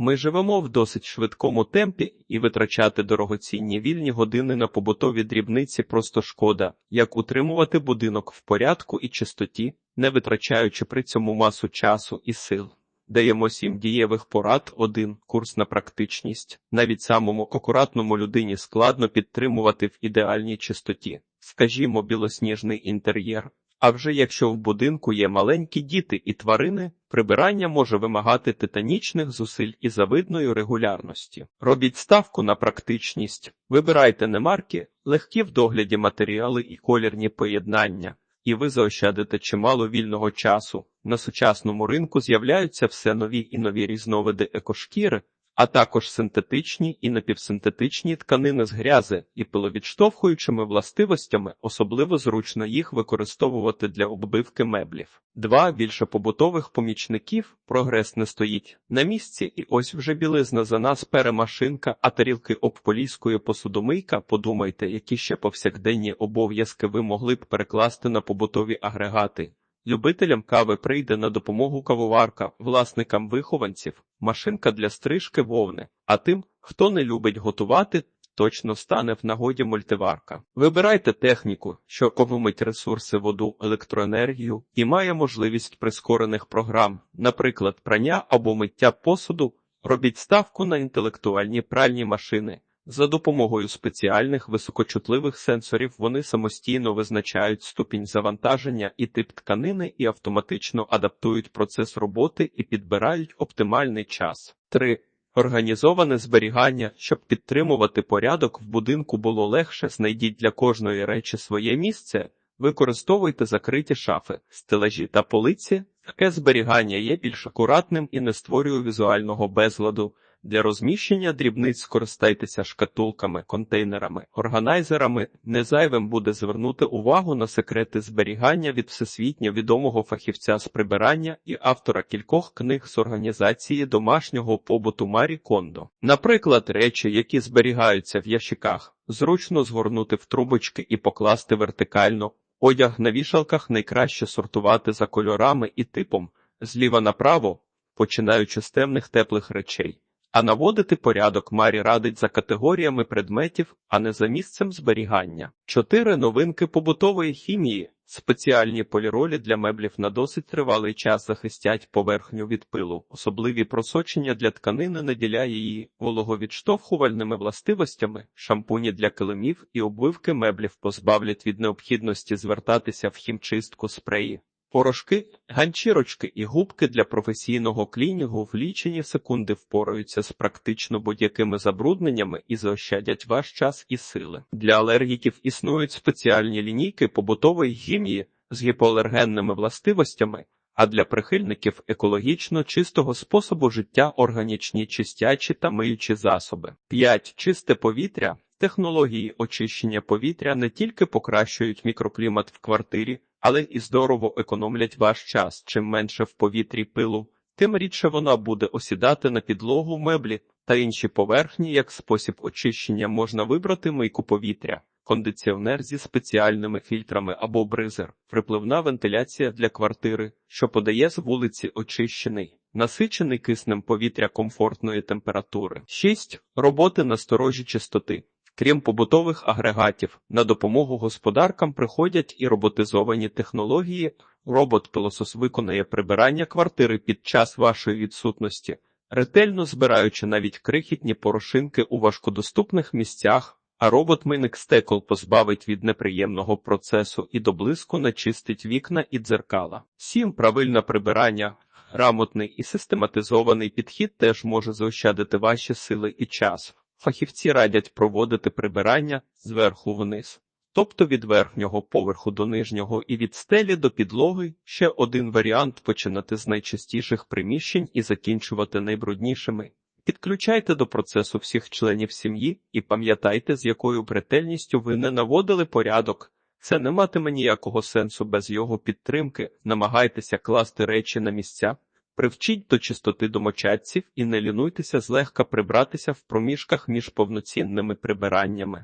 Ми живемо в досить швидкому темпі, і витрачати дорогоцінні вільні години на побутові дрібниці просто шкода, як утримувати будинок в порядку і чистоті, не витрачаючи при цьому масу часу і сил. Даємо сім дієвих порад, один курс на практичність. Навіть самому акуратному людині складно підтримувати в ідеальній чистоті, скажімо, білосніжний інтер'єр. А вже якщо в будинку є маленькі діти і тварини, прибирання може вимагати титанічних зусиль і завидної регулярності. Робіть ставку на практичність, вибирайте не марки, легкі в догляді матеріали і колірні поєднання, і ви заощадите чимало вільного часу. На сучасному ринку з'являються все нові і нові різновиди екошкіри, а також синтетичні і напівсинтетичні тканини з грязи і пиловідштовхуючими властивостями, особливо зручно їх використовувати для оббивки меблів. Два більше побутових помічників прогрес не стоїть на місці, і ось вже білизна за нас перемашинка, а тарілки обполіскує посудомийка. Подумайте, які ще повсякденні обов'язки ви могли б перекласти на побутові агрегати. Любителям кави прийде на допомогу кавоварка, власникам вихованців, машинка для стрижки вовни, а тим, хто не любить готувати, точно стане в нагоді мультиварка. Вибирайте техніку, що економить ресурси воду, електроенергію і має можливість прискорених програм, наприклад, прання або миття посуду. Робіть ставку на інтелектуальні пральні машини. За допомогою спеціальних високочутливих сенсорів вони самостійно визначають ступінь завантаження і тип тканини і автоматично адаптують процес роботи і підбирають оптимальний час. 3. Організоване зберігання, щоб підтримувати порядок в будинку було легше, знайдіть для кожної речі своє місце, використовуйте закриті шафи, стелажі та полиці. Таке зберігання є більш акуратним і не створює візуального безладу. Для розміщення дрібниць скористайтеся шкатулками, контейнерами, органайзерами. Незайвим буде звернути увагу на секрети зберігання від всесвітньо відомого фахівця з прибирання і автора кількох книг з організації домашнього побуту Марі Кондо. Наприклад, речі, які зберігаються в ящиках, зручно згорнути в трубочки і покласти вертикально. Одяг на вішалках найкраще сортувати за кольорами і типом, зліва направо, починаючи з темних теплих речей. А наводити порядок Марі радить за категоріями предметів, а не за місцем зберігання. Чотири новинки побутової хімії. Спеціальні поліролі для меблів на досить тривалий час захистять поверхню від пилу. Особливі просочення для тканини наділяє її вологовідштовхувальними властивостями, шампуні для килимів і обвивки меблів позбавлять від необхідності звертатися в хімчистку спреї. Порошки, ганчірочки і губки для професійного клінінгу в лічені секунди впораються з практично будь-якими забрудненнями і заощадять ваш час і сили. Для алергіків існують спеціальні лінійки побутової хімії з гіпоалергенними властивостями, а для прихильників екологічно чистого способу життя органічні чистячі та миючі засоби. 5. чисте повітря. Технології очищення повітря не тільки покращують мікроклімат в квартирі, але і здорово економлять ваш час. Чим менше в повітрі пилу, тим рідше вона буде осідати на підлогу меблі та інші поверхні. Як спосіб очищення можна вибрати мийку повітря, кондиціонер зі спеціальними фільтрами або бризер, припливна вентиляція для квартири, що подає з вулиці очищений. Насичений киснем повітря комфортної температури. 6. Роботи на сторожі чистоти. Крім побутових агрегатів, на допомогу господаркам приходять і роботизовані технології. Робот-пилосос виконає прибирання квартири під час вашої відсутності, ретельно збираючи навіть крихітні порошинки у важкодоступних місцях, а робот-мийник стекол позбавить від неприємного процесу і до блиску начистить вікна і дзеркала. 7. правильне прибирання. Грамотний і систематизований підхід теж може заощадити ваші сили і час. Фахівці радять проводити прибирання зверху вниз, тобто від верхнього поверху до нижнього і від стелі до підлоги. Ще один варіант починати з найчастіших приміщень і закінчувати найбруднішими. Підключайте до процесу всіх членів сім'ї і пам'ятайте, з якою бретельністю ви не наводили порядок. Це не матиме ніякого сенсу без його підтримки. Намагайтеся класти речі на місця. Привчіть до чистоти домочадців і не лінуйтеся злегка прибратися в проміжках між повноцінними прибираннями.